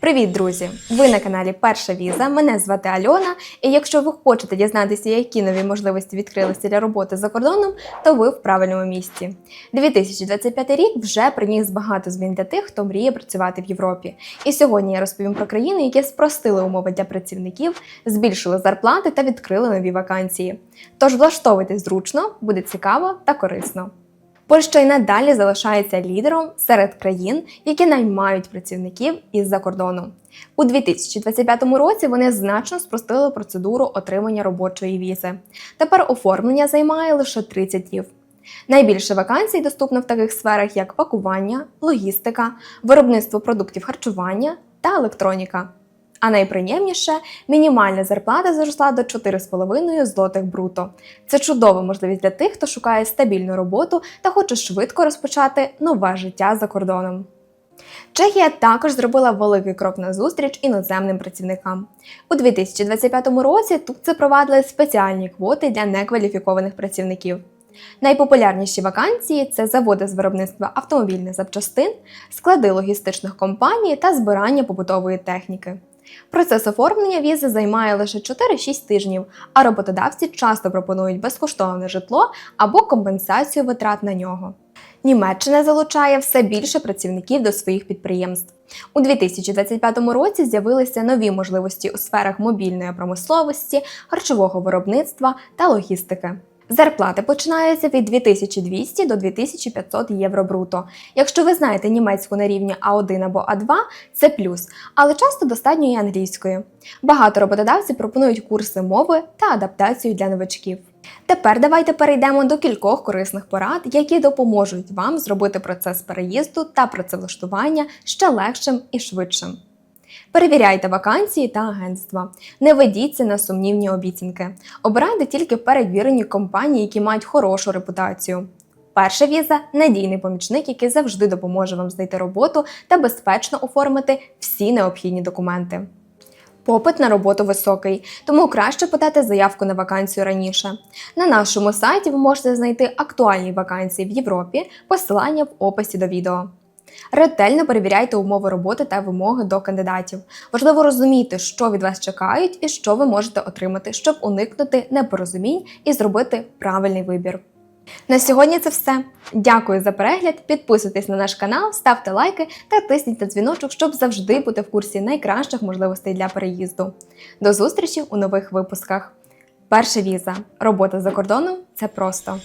Привіт, друзі! Ви на каналі Перша Віза. Мене звати Альона. І якщо ви хочете дізнатися, які нові можливості відкрилися для роботи за кордоном, то ви в правильному місці. 2025 рік вже приніс багато змін для тих, хто мріє працювати в Європі. І сьогодні я розповім про країни, які спростили умови для працівників, збільшили зарплати та відкрили нові вакансії. Тож влаштовуйтесь зручно, буде цікаво та корисно. Польща й надалі залишається лідером серед країн, які наймають працівників із-за кордону. У 2025 році вони значно спростили процедуру отримання робочої візи. Тепер оформлення займає лише 30 днів. Найбільше вакансій доступно в таких сферах, як пакування, логістика, виробництво продуктів харчування та електроніка. А найприємніше мінімальна зарплата зросла до 4,5 злотих бруто. Це чудова можливість для тих, хто шукає стабільну роботу та хоче швидко розпочати нове життя за кордоном. Чехія також зробила великий крок на зустріч іноземним працівникам. У 2025 році тут запровадили спеціальні квоти для некваліфікованих працівників. Найпопулярніші вакансії це заводи з виробництва автомобільних запчастин, склади логістичних компаній та збирання побутової техніки. Процес оформлення візи займає лише 4-6 тижнів, а роботодавці часто пропонують безкоштовне житло або компенсацію витрат на нього. Німеччина залучає все більше працівників до своїх підприємств. У 2025 році з'явилися нові можливості у сферах мобільної промисловості, харчового виробництва та логістики. Зарплати починаються від 2200 до 2500 євро бруто. Якщо ви знаєте німецьку на рівні А1 або А2, це плюс, але часто достатньо і англійської. Багато роботодавців пропонують курси мови та адаптацію для новачків. Тепер давайте перейдемо до кількох корисних порад, які допоможуть вам зробити процес переїзду та працевлаштування ще легшим і швидшим. Перевіряйте вакансії та агентства. Не ведіться на сумнівні обіцянки. Обирайте тільки перевірені компанії, які мають хорошу репутацію. Перша віза надійний помічник, який завжди допоможе вам знайти роботу та безпечно оформити всі необхідні документи. Попит на роботу високий, тому краще подати заявку на вакансію раніше. На нашому сайті ви можете знайти актуальні вакансії в Європі, посилання в описі до відео. Ретельно перевіряйте умови роботи та вимоги до кандидатів. Важливо розуміти, що від вас чекають і що ви можете отримати, щоб уникнути непорозумінь і зробити правильний вибір. На сьогодні це все. Дякую за перегляд. Підписуйтесь на наш канал, ставте лайки та тисніть на дзвіночок, щоб завжди бути в курсі найкращих можливостей для переїзду. До зустрічі у нових випусках. Перша віза. Робота за кордоном це просто.